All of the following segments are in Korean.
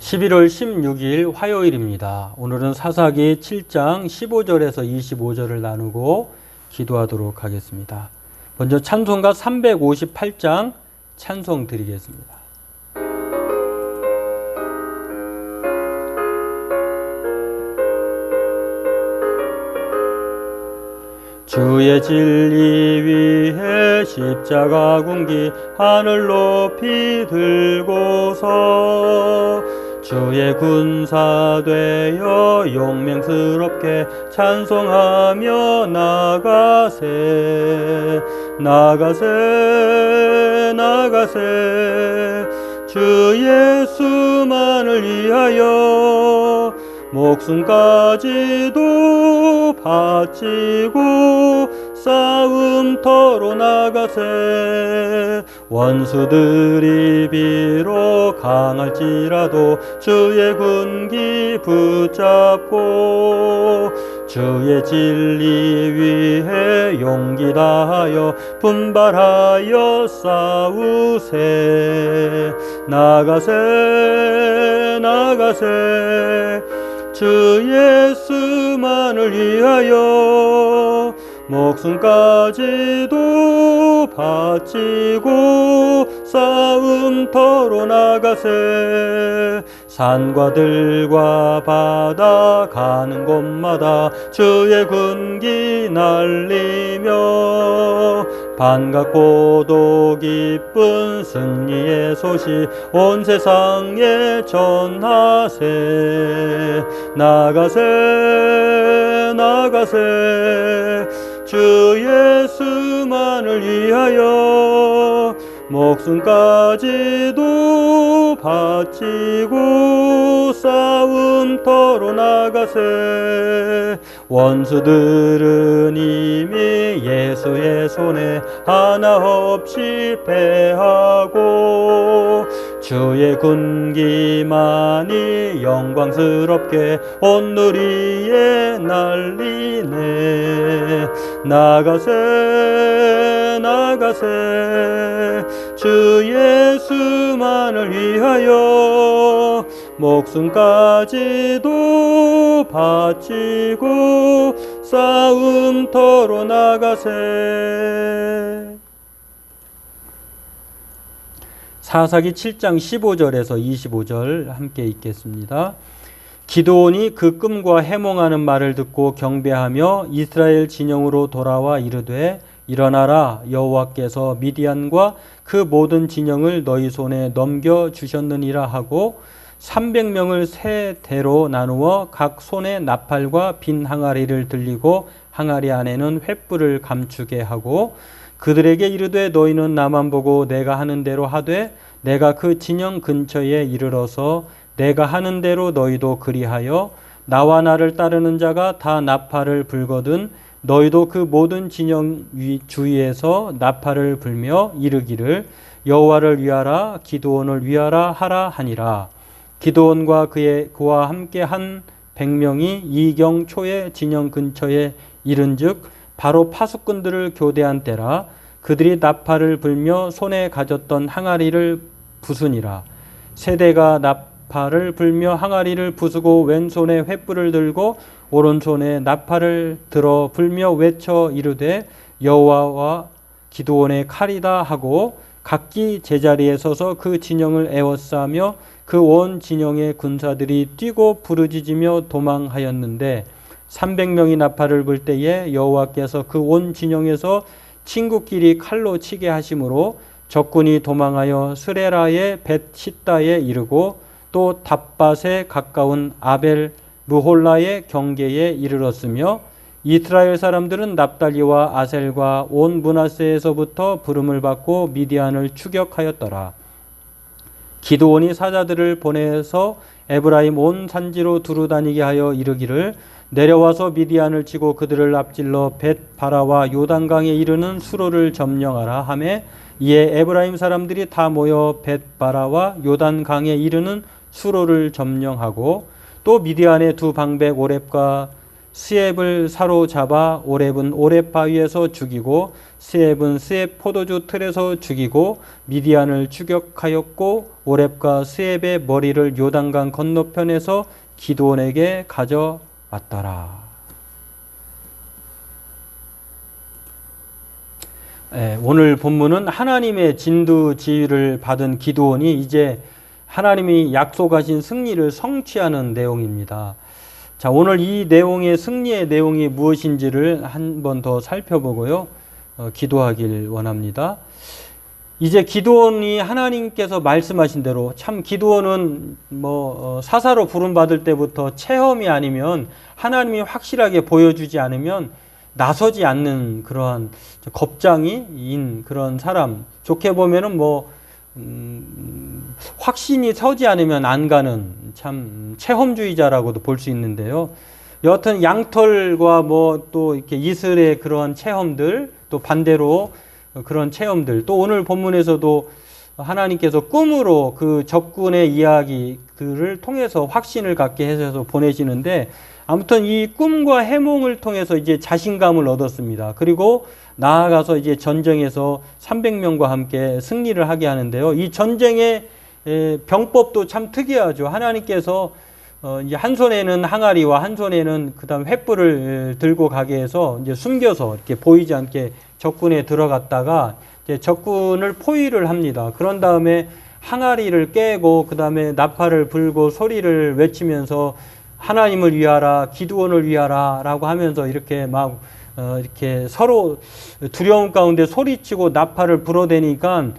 11월 16일 화요일입니다. 오늘은 사사기 7장 15절에서 25절을 나누고 기도하도록 하겠습니다. 먼저 찬송가 358장 찬송 드리겠습니다. 주의 진리 위해 십자가 군기 하늘 높이 들고서 주의 군사 되어 용맹스럽게 찬송하며 나가세 나가세 나가세. 주 예수만을 위하여 목숨까지도 바치고 싸움터로 나가세 원수들이 비록 강할지라도 주의 군기 붙잡고 주의 진리 위해 용기 다하여 분발하여 싸우세. 나가세 나가세. 주 예수만을 위하여 목숨까지도 바치고 싸움터로 나가세. 산과 들과 바다 가는 곳마다 주의 군기 날리며 반갑고도 기쁜 승리의 소식 온 세상에 전하세. 나가세 나가세 주 예수만을 위하여 목숨까지도 바치고 싸움터로 나가세. 원수들은 이미 예수의 손에 하나 없이 패하고 주의 군기만이 영광스럽게 온 누리에 날리네. 나가세 나가세. 주 예수만을 위하여 목숨까지도 바치고 싸움터로 나가세 사사기 7장 15절에서 25절 함께 읽겠습니다. 기도온이 그 꿈과 해몽하는 말을 듣고 경배하며 이스라엘 진영으로 돌아와 이르되 일어나라 여호와께서 미디안과 그 모든 진영을 너희 손에 넘겨 주셨느니라 하고 300명을 세 대로 나누어 각 손에 나팔과 빈 항아리를 들리고 항아리 안에는 횃불을 감추게 하고 그들에게 이르되 너희는 나만 보고 내가 하는 대로 하되 내가 그 진영 근처에 이르러서 내가 하는 대로 너희도 그리하여 나와 나를 따르는 자가 다 나팔을 불거든 너희도 그 모든 진영 위- 주위에서 나팔을 불며 이르기를 여호와를 위하라 기도원을 위하라 하라 하니라. 기도원과 그의 그와 함께 한 백명이 이경 초의 진영 근처에 이른즉 바로 파수꾼들을 교대한 때라 그들이 나팔을 불며 손에 가졌던 항아리를 부수니라. 세대가 나팔을 불며 항아리를 부수고 왼손에 횃불을 들고 오른손에 나팔을 들어 불며 외쳐 이르되 여호와와 기도원의 칼이다 하고 각기 제자리에 서서 그 진영을 에워싸며 그 온 진영의 군사들이 뛰고 부르짖으며 도망하였는데 300명이 나팔을 불 때에 여호와께서 그 온 진영에서 친구끼리 칼로 치게 하심으로 적군이 도망하여 스레라의 벳시다에 이르고 또 답밭에 가까운 아벨 무홀라의 경계에 이르렀으며 이스라엘 사람들은 납달리와 아셀과 온 문하세에서부터 부름을 받고 미디안을 추격하였더라. 기도원이 사자들을 보내서 에브라임 온 산지로 두루 다니게 하여 이르기를 내려와서 미디안을 치고 그들을 앞질러 벳 바라와 요단강에 이르는 수로를 점령하라 하매 이에 에브라임 사람들이 다 모여 벳 바라와 요단강에 이르는 수로를 점령하고 또 미디안의 두 방백 오렙과 스앱을 사로잡아 오렙은 오렙 바위에서 죽이고 스앱은 스앱 포도주 틀에서 죽이고 미디안을 추격하였고 오렙과 스앱의 머리를 요단강 건너편에서 기도원에게 가져 왔더라. 예, 오늘 본문은 하나님의 진두 지휘를 받은 기도원이 이제 하나님이 약속하신 승리를 성취하는 내용입니다. 자, 오늘 이 내용의 승리의 내용이 무엇인지를 한 번 더 살펴보고요. 어, 기도하길 원합니다. 이제 기도원이 하나님께서 말씀하신 대로 참 기도원은 뭐 어, 사사로 부름 받을 때부터 체험이 아니면 하나님이 확실하게 보여주지 않으면 나서지 않는 그러한 겁장이인 그런 사람 좋게 보면은 뭐 음, 확신이 서지 않으면 안 가는 참 체험주의자라고도 볼 수 있는데요. 여하튼 양털과 뭐 또 이렇게 이슬의 그러한 체험들 또 반대로 그런 체험들 또 오늘 본문에서도 하나님께서 꿈으로 그 적군의 이야기들을 통해서 확신을 갖게 해서 보내시는데 아무튼 이 꿈과 해몽을 통해서 이제 자신감을 얻었습니다. 그리고 나아가서 이제 전쟁에서 300명과 함께 승리를 하게 하는데요. 이 전쟁의 병법도 참 특이하죠. 하나님께서 어 이제 한 손에는 항아리와 한 손에는 그다음 횃불을 들고 가게 해서 이제 숨겨서 이렇게 보이지 않게 적군에 들어갔다가 이제 적군을 포위를 합니다. 그런 다음에 항아리를 깨고 그다음에 나팔을 불고 소리를 외치면서 하나님을 위하라, 기도원을 위하라라고 하면서 이렇게 막 어, 이렇게 서로 두려움 가운데 소리치고 나팔을 불어대니까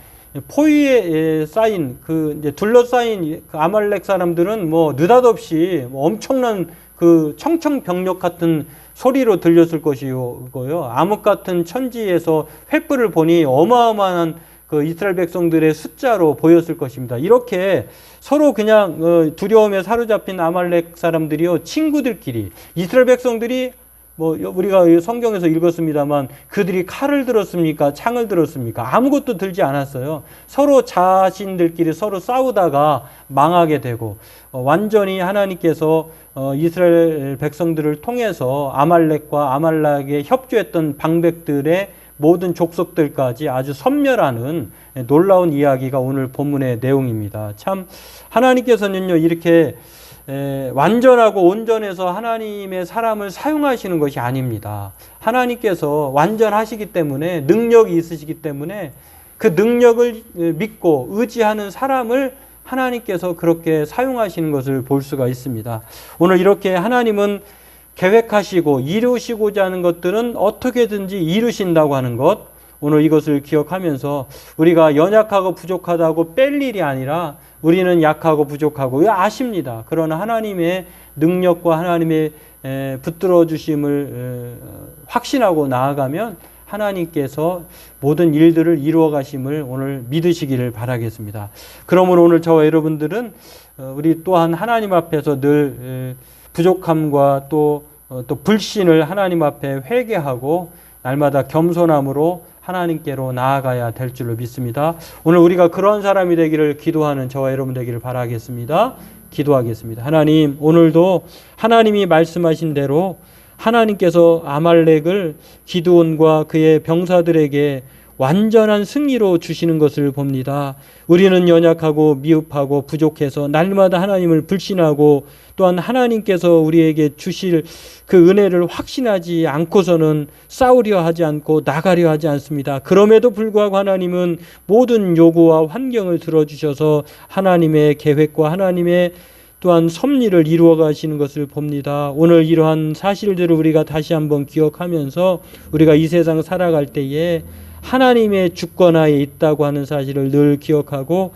포위에 쌓인 그 이제 둘러싸인 그 아말렉 사람들은 뭐 느닷없이 뭐 엄청난 그 청청병력 같은 소리로 들렸을 것이고요. 암흑 같은 천지에서 횃불을 보니 어마어마한 그 이스라엘 백성들의 숫자로 보였을 것입니다. 이렇게 서로 그냥 어, 두려움에 사로잡힌 아말렉 사람들이요 친구들끼리 이스라엘 백성들이 뭐 우리가 성경에서 읽었습니다만 그들이 칼을 들었습니까? 창을 들었습니까? 아무것도 들지 않았어요. 서로 자신들끼리 서로 싸우다가 망하게 되고 어, 완전히 하나님께서 어, 이스라엘 백성들을 통해서 아말렉과 아말렉에 협조했던 방백들의 모든 족속들까지 아주 선멸하는 놀라운 이야기가 오늘 본문의 내용입니다. 참 하나님께서는요 이렇게 에, 완전하고 온전해서 하나님의 사람을 사용하시는 것이 아닙니다. 하나님께서 완전하시기 때문에 능력이 있으시기 때문에 그 능력을 믿고 의지하는 사람을 하나님께서 그렇게 사용하시는 것을 볼 수가 있습니다. 오늘 이렇게 하나님은 계획하시고 이루시고자 하는 것들은 어떻게든지 이루신다고 하는 것, 오늘 이것을 기억하면서 우리가 연약하고 부족하다고 뺄 일이 아니라 우리는 약하고 부족하고 아십니다. 그러나 하나님의 능력과 하나님의 붙들어 주심을 확신하고 나아가면 하나님께서 모든 일들을 이루어 가심을 오늘 믿으시기를 바라겠습니다. 그러므로 오늘 저와 여러분들은 어, 우리 또한 하나님 앞에서 늘 부족함과 또, 어, 또 불신을 하나님 앞에 회개하고 날마다 겸손함으로 하나님께로 나아가야 될 줄로 믿습니다. 오늘 우리가 그런 사람이 되기를 기도하는 저와 여러분 되기를 바라겠습니다. 기도하겠습니다. 하나님, 오늘도 하나님이 말씀하신 대로 하나님께서 아말렉을 기드온과 그의 병사들에게 완전한 승리로 주시는 것을 봅니다. 우리는 연약하고 미흡하고 부족해서 날마다 하나님을 불신하고 또한 하나님께서 우리에게 주실 그 은혜를 확신하지 않고서는 싸우려 하지 않고 나가려 하지 않습니다. 그럼에도 불구하고 하나님은 모든 요구와 환경을 들어주셔서 하나님의 계획과 하나님의 또한 섭리를 이루어 가시는 것을 봅니다. 오늘 이러한 사실들을 우리가 다시 한번 기억하면서 우리가 이 세상 살아갈 때에 하나님의 주권하에 있다고 하는 사실을 늘 기억하고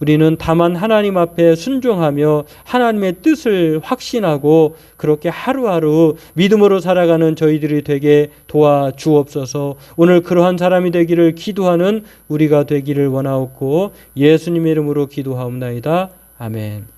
우리는 다만 하나님 앞에 순종하며 하나님의 뜻을 확신하고 그렇게 하루하루 믿음으로 살아가는 저희들이 되게 도와 주옵소서. 오늘 그러한 사람이 되기를 기도하는 우리가 되기를 원하옵고 예수님의 이름으로 기도하옵나이다. 아멘.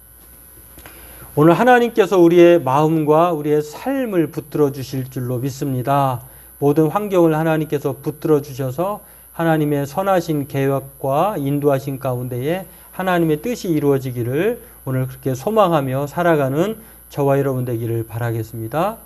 오늘 하나님께서 우리의 마음과 우리의 삶을 붙들어 주실 줄로 믿습니다. 모든 환경을 하나님께서 붙들어 주셔서 하나님의 선하신 계획과 인도하신 가운데에 하나님의 뜻이 이루어지기를 오늘 그렇게 소망하며 살아가는 저와 여러분 되기를 바라겠습니다.